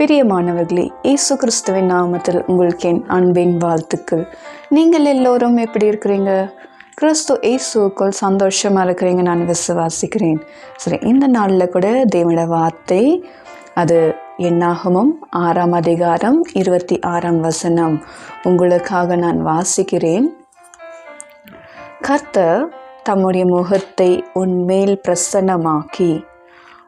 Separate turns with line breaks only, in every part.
பிரியமானவர்களே இயேசு கிறிஸ்துவின் நாமத்தில் உங்களுக்கு என் அன்பின் வாழ்த்துக்கள். நீங்கள் எல்லோரும் எப்படி இருக்கிறீங்க? கிறிஸ்து இயேசுக்குள் சந்தோஷமாக இருக்கிறீங்க நான் விசுவாசிக்கிறேன். சரி இந்த நாளில் கூட தேவனோட வார்த்தை அது என்னாகமும் ஆறாம் அதிகாரம் இருபத்தி ஆறாம் வசனம். உங்களுக்காக நான் வாசிக்கிறேன். கர்த்தர் தம்முடைய முகத்தை உன்மேல் பிரசன்னமாக்கி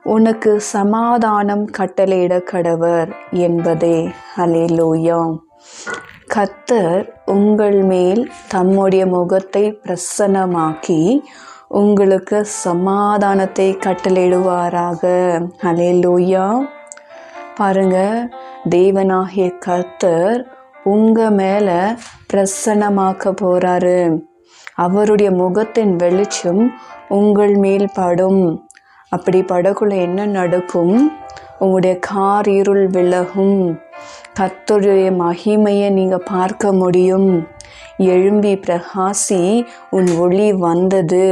உனக்கு சமாதானம் கட்டளையிட கடவர் என்பதே. ஹலேலூயா கர்த்தர் உங்கள் மேல் தம்முடைய முகத்தை பிரசன்னமாக்கி உங்களுக்கு சமாதானத்தை கட்டளையிடுவாராக. ஹலேலூயா பாருங்க தேவனாகிய கர்த்தர் உங்க மேல பிரசன்னமாக்க போறாரு. அவருடைய முகத்தின் வெளிச்சம் உங்கள் மேல் படும். அப்படி படக்குள்ள என்ன நடக்கும்? உங்களுடைய கார் இருள் விலகும். கத்தருடைய மகிமையை நீங்கள் பார்க்க முடியும். எழும்பி பிரகாசி உன் ஒளி வந்தது.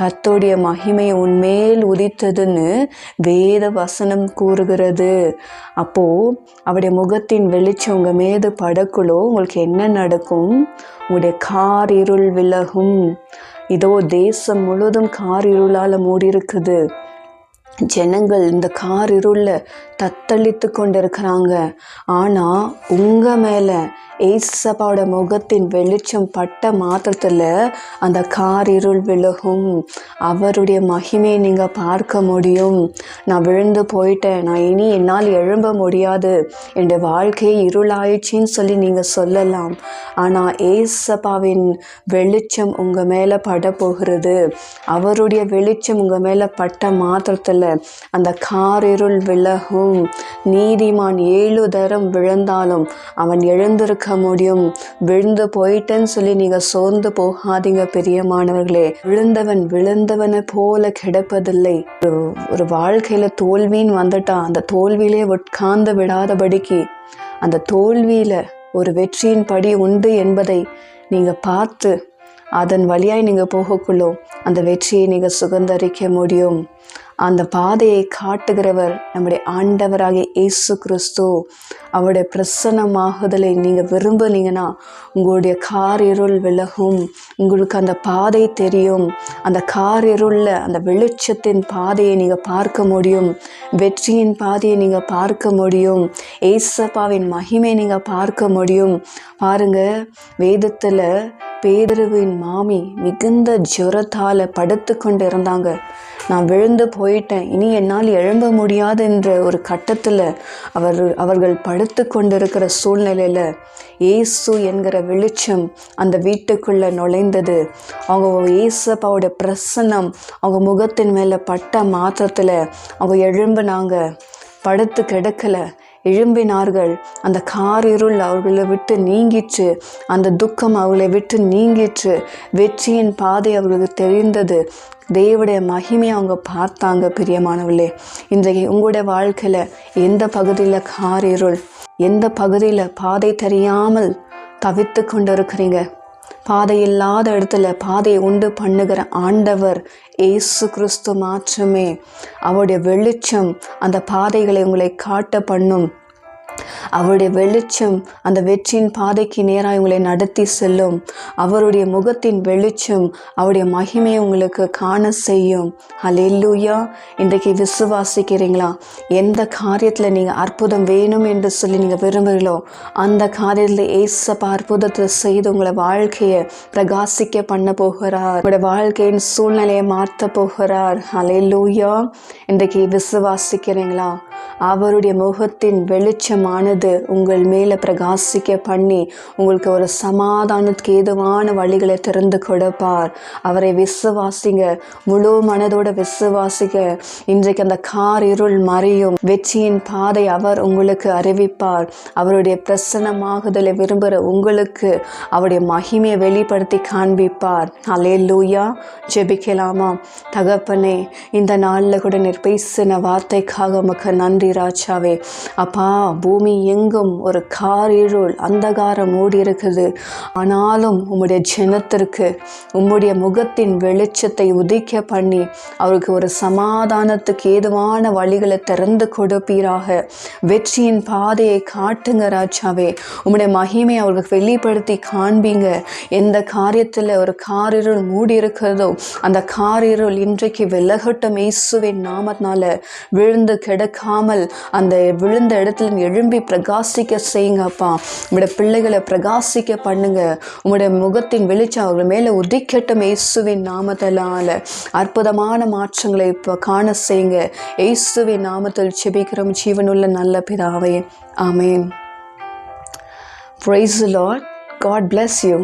கத்தோடைய மகிமை உன்மேல் உதித்ததுன்னு வேத வசனம் கூறுகிறது. அப்போது அவருடைய முகத்தின் வெளிச்சம் உங்கள் மீது படக்குள்ளோ உங்களுக்கு என்ன நடக்கும்? உங்களுடைய கார் இருள் விலகும். இதோ தேசம் முழுவதும் கார் இருளால் மூடி இருக்குது ஜனங்கள் இந்த கார் இருளில் தத்தளித்து கொண்டிருக்கிறாங்க. ஆனால் உங்கள் மேலே ஏசப்பாவோட முகத்தின் வெளிச்சம் பட்ட மாத்திரத்தில் அந்த கார் இருள் விலகும் அவருடைய மகிமையை நீங்கள் பார்க்க முடியும். நான் விழுந்து போயிட்டேன். நான் இனி என்னால் எழும்ப முடியாது. என் வாழ்க்கையை இருளாயிடுச்சின்னு சொல்லி நீங்கள் சொல்லலாம். ஆனால் ஏசப்பாவின் வெளிச்சம் உங்கள் மேலே பட போகிறது. அவருடைய வெளிச்சம் உங்கள் மேலே பட்ட மாத்திரத்தில் அந்த கார் இருள் விலகும். நீதிமான் ஏழு தரம் விழுந்தாலும் அவன் எழுந்திருக்க முடியும். விழுந்து போயிட்டேன்னு சொல்லி நீங்கள் சோர்ந்து போகாதீங்க பெரியமானவர்களே. விழுந்தவன் விழுந்தவனை போல கிடப்பதில்லை. ஒரு ஒரு வாழ்க்கையில் தோல்வின்னு வந்துட்டா அந்த தோல்வியிலே உட்கார்ந்து விடாதபடிக்கு அந்த தோல்வியில் ஒரு வெற்றியின் படி உண்டு என்பதை நீங்கள் பார்த்து அதன் வழியாய் நீங்கள் போகக்குள்ளோ அந்த வெற்றியை நீங்கள் சுகந்தரிக்க முடியும். அந்த பாதையை காட்டுகிறவர் நம்முடைய ஆண்டவராகிய இயேசு கிறிஸ்து. அவருடைய பிரசன்னமாகுதலை நீங்கள் விரும்புனீங்கன்னா உங்களுடைய கார் இருள் விலகும். உங்களுக்கு அந்த பாதை தெரியும். அந்த கார் இருளில் அந்த வெளிச்சத்தின் பாதையை நீங்கள் பார்க்க முடியும். வெற்றியின் பாதையை நீங்கள் பார்க்க முடியும். ஏசப்பாவின் மகிமை நீங்கள் பார்க்க முடியும். பாருங்கள் வேதத்தில் பேதருவின் மாமி மிகுந்த ஜுரத்தால் படுத்து கொண்டு இருந்தாங்க நான் விழுந்து போயிட்டேன். இனி என்னால் எழும்ப முடியாது என்ற ஒரு கட்டத்தில் அவர் அவர்கள் படுத்து கொண்டிருக்கிற சூழ்நிலையில் இயேசு என்கிற வெளிச்சம் அந்த வீட்டுக்குள்ளே நுழைந்தது. அவங்க ஏசப்பாவோட பிரசன்னம் அவங்க முகத்தின் மேலே பட்ட மாத்திரத்தில் அவங்க எழும்பினாங்க. படுத்து கிடக்கலை. எழும்பினார்கள். அந்த காரிருள் அவர்களை விட்டு நீங்கிற்று. அந்த துக்கம் அவர்களை விட்டு நீங்கிற்று. வெற்றியின் பாதை அவர்களுக்கு தெரிந்தது. தேவடைய மகிமையை அவங்க பார்த்தாங்க பிரியமானவர்களே. இன்றைக்கு உங்களுடைய வாழ்க்கையில் எந்த பகுதியில் காரிருள் எந்த பகுதியில் பாதை தெரியாமல் தவித்து கொண்டு இருக்கிறீங்க பாதை இல்லாத இடத்துல பாதையை உண்டு பண்ணுகிற ஆண்டவர் ஏசு கிறிஸ்து மாற்றமே அவருடைய வெளிச்சம் அந்த பாதைகளை உங்களை காட்ட பண்ணும். அவருடைய வெளிச்சம் அந்த வெற்றியின் பாதைக்கு நேராக உங்களை நடத்தி செல்லும். அவருடைய முகத்தின் வெளிச்சம் அவருடைய மகிமையை உங்களுக்கு காண செய்யும். அலெல்லூயா இன்றைக்கு விசுவாசிக்கிறீங்களா? எந்த காரியத்தில் நீங்கள் அற்புதம் வேணும் என்று சொல்லி நீங்கள் விரும்புகிறீங்களோ அந்த காரியத்தில் ஏசப்ப அற்புதத்தை செய்து உங்களை வாழ்க்கையை பிரகாசிக்க பண்ண போகிறார். உங்களுடைய வாழ்க்கையின் சூழ்நிலையை மாற்ற போகிறார். அலெல்லூயா இன்றைக்கு விசுவாசிக்கிறீங்களா? அவருடைய முகத்தின் வெளிச்சமானது உங்கள் மேலே பிரகாசிக்க பண்ணி உங்களுக்கு ஒரு சமாதானத்துக்கு ஏதுவான வழிகளை திறந்து கொடுப்பார். அவரை விசுவாசிங்க முழு மனதோட விசுவாசிங்க. இன்றைக்கு அந்த கார் இருள் மறையும். வெற்றியின் பாதை அவர் உங்களுக்கு அறிவிப்பார். அவருடைய பிரசனமாகுதலை விரும்புகிற உங்களுக்கு அவருடைய மகிமையை வெளிப்படுத்தி காண்பிப்பார். அலே லூயா ஜெபிக்கலாமா? தகப்பனே இந்த நாளில் கூட நீர் பேசின வார்த்தைக்காக உமக்கு நன்றி நன்றி ராஜாவே அப்பா பூமி எங்கும் ஒரு காரிருள் அந்தகாரம் மூடி இருக்குது ஆனாலும் உம்முடைய ஜனத்திற்கு உம்முடைய முகத்தின் வெளிச்சத்தை உதிக்க பண்ணி அவருக்கு ஒரு சமாதானத்துக்கு ஏதுவான வழிகளை திறந்து கொடுப்பீராக. வெற்றியின் பாதையை காட்டுங்க ராஜாவே. உம்முடைய மகிமை அவர்களுக்கு வெளிப்படுத்தி காண்பீங்க. எந்த காரியத்தில் ஒரு காரிருள் மூடி இருக்கிறதோ அந்த காரிருள் இன்றைக்கு விலகட்டும் இயேசுவின் நாமத்தினால. விழுந்து கிடக்காமல் அந்த விழுந்த இடத்துல எழும்பி பிரகாசிக்க செய்யுங்க அப்பா. உங்களுடைய பிள்ளைகளை பிரகாசிக்க பண்ணுங்க. உங்களுடைய முகத்தின் வெளிச்சம் அவர்கள் மேலே உதிக்கட்டும் இயேசுவின் நாமத்தலால் அற்புதமான மாற்றங்களை இப்போ காண செய்யுங்க. இயேசுவின் நாமத்தில் செபிக்கிறோம் ஜீவனுள்ள நல்ல பிதாவே. ஆமேன். Praise Lord God bless you.